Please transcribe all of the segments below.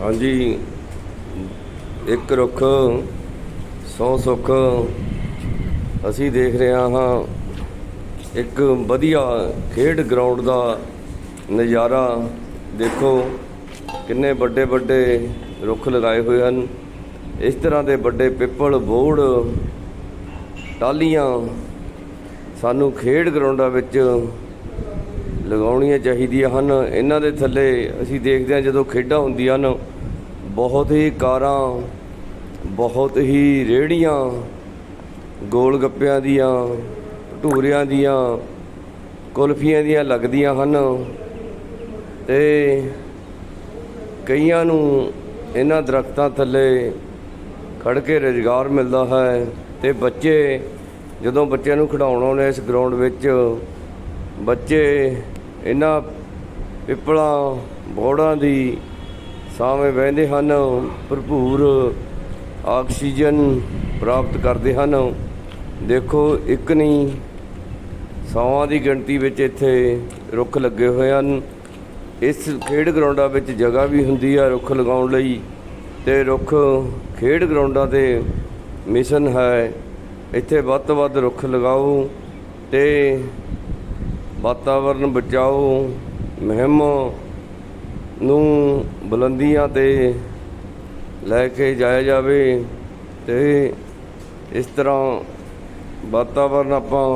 ਹਾਂਜੀ। ਇੱਕ ਰੁੱਖ, ਸੌ ਸੁੱਖ। ਅਸੀਂ ਦੇਖ ਰਹੇ ਹਾਂ, ਇੱਕ ਵਧੀਆ ਖੇਡ ਗਰਾਊਂਡ ਦਾ ਨਜ਼ਾਰਾ। ਦੇਖੋ, ਕਿੰਨੇ ਵੱਡੇ ਵੱਡੇ ਰੁੱਖ ਲਗਾਏ ਹੋਏ ਹਨ। ਇਸ ਤਰ੍ਹਾਂ ਦੇ ਵੱਡੇ ਪਿੱਪਲ, ਬੋੜ ਟਾਲੀਆਂ ਸਾਨੂੰ ਖੇਡ ਗਰਾਊਂਡਾਂ ਵਿੱਚ ਲਗਾਉਣੀਆਂ ਚਾਹੀਦੀਆਂ ਹਨ। ਇਹਨਾਂ ਦੇ ਥੱਲੇ ਅਸੀਂ ਦੇਖਦੇ ਹਾਂ ਜਦੋਂ ਖੇਡਾਂ ਹੁੰਦੀਆਂ ਹਨ, ਬਹੁਤ ਹੀ ਕਾਰਾਂ, ਬਹੁਤ ਹੀ ਰੇੜੀਆਂ ਗੋਲ ਗੱਪਿਆਂ ਦੀਆਂ ਭਟੂਰਿਆਂ ਦੀਆਂ, ਕੁਲਫੀਆਂ ਦੀਆਂ ਲੱਗਦੀਆਂ ਹਨ ਤੇ ਕਈਆਂ ਨੂੰ ਇਹਨਾਂ ਦਰਖਤਾਂ ਥੱਲੇ ਖੜ ਕੇ ਰੁਜ਼ਗਾਰ ਮਿਲਦਾ ਹੈ ਤੇ ਬੱਚੇ ਜਦੋਂ ਬੱਚਿਆਂ ਨੂੰ ਖਿਡਾਉਣ ਆਉਂਦੇ ਇਸ ਗਰਾਊਂਡ ਵਿੱਚ, ਬੱਚੇ ਇਹਨਾਂ ਪਿੱਪਲਾਂ, ਬੋੜਾਂ ਦੀ ਸਾਵੇਂ ਬਹਿੰਦੇ ਹਨ, ਭਰਪੂਰ ਆਕਸੀਜਨ ਪ੍ਰਾਪਤ ਕਰਦੇ ਹਨ। ਦੇਖੋ, ਇੱਕ ਨਹੀਂ ਸੌਆਂ ਦੀ ਗਿਣਤੀ ਵਿੱਚ ਇੱਥੇ ਰੁੱਖ ਲੱਗੇ ਹੋਏ ਹਨ। ਇਸ ਖੇਡ ਗਰਾਊਂਡਾਂ ਵਿੱਚ ਜਗ੍ਹਾ ਵੀ ਹੁੰਦੀ ਹੈ ਰੁੱਖ ਲਗਾਉਣ ਲਈ ਤੇ ਰੁੱਖ ਖੇਡ ਗਰਾਊਂਡਾਂ 'ਤੇ ਮਿਸ਼ਨ ਹੈ। ਇੱਥੇ ਵੱਧ ਤੋਂ ਵੱਧ ਰੁੱਖ ਲਗਾਓ ਤੇ ਵਾਤਾਵਰਨ ਬਚਾਓ, ਮੁਹਿੰਮ ਨੂੰ ਬੁਲੰਦੀਆਂ ਤੇ ਲੈ ਕੇ ਜਾਇਆ ਜਾਵੇ ਤੇ ਇਸ ਤਰ੍ਹਾਂ ਵਾਤਾਵਰਨ ਆਪਾਂ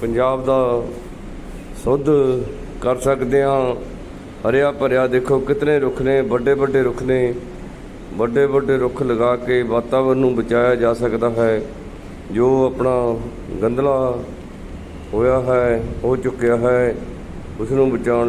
ਪੰਜਾਬ ਦਾ ਸੁੱਧ ਕਰ ਸਕਦੇ ਹਾਂ। ਹਰਿਆ ਭਰਿਆ ਦੇਖੋ ਕਿਤਨੇ ਰੁੱਖ ਨੇ ਵੱਡੇ ਵੱਡੇ ਰੁੱਖ ਨੇ ਵੱਡੇ ਵੱਡੇ ਰੁੱਖ ਲਗਾ ਕੇ ਵਾਤਾਵਰਨ ਨੂੰ ਬਚਾਇਆ ਜਾ ਸਕਦਾ ਹੈ। ਜੋ ਆਪਣਾ ਗੰਦਲਾ ਹੋਇਆ ਹੈ ਹੋ ਚੁੱਕਿਆ ਹੈ ਉਸ ਨੂੰ ਬਚਾਉਣ ਲਈ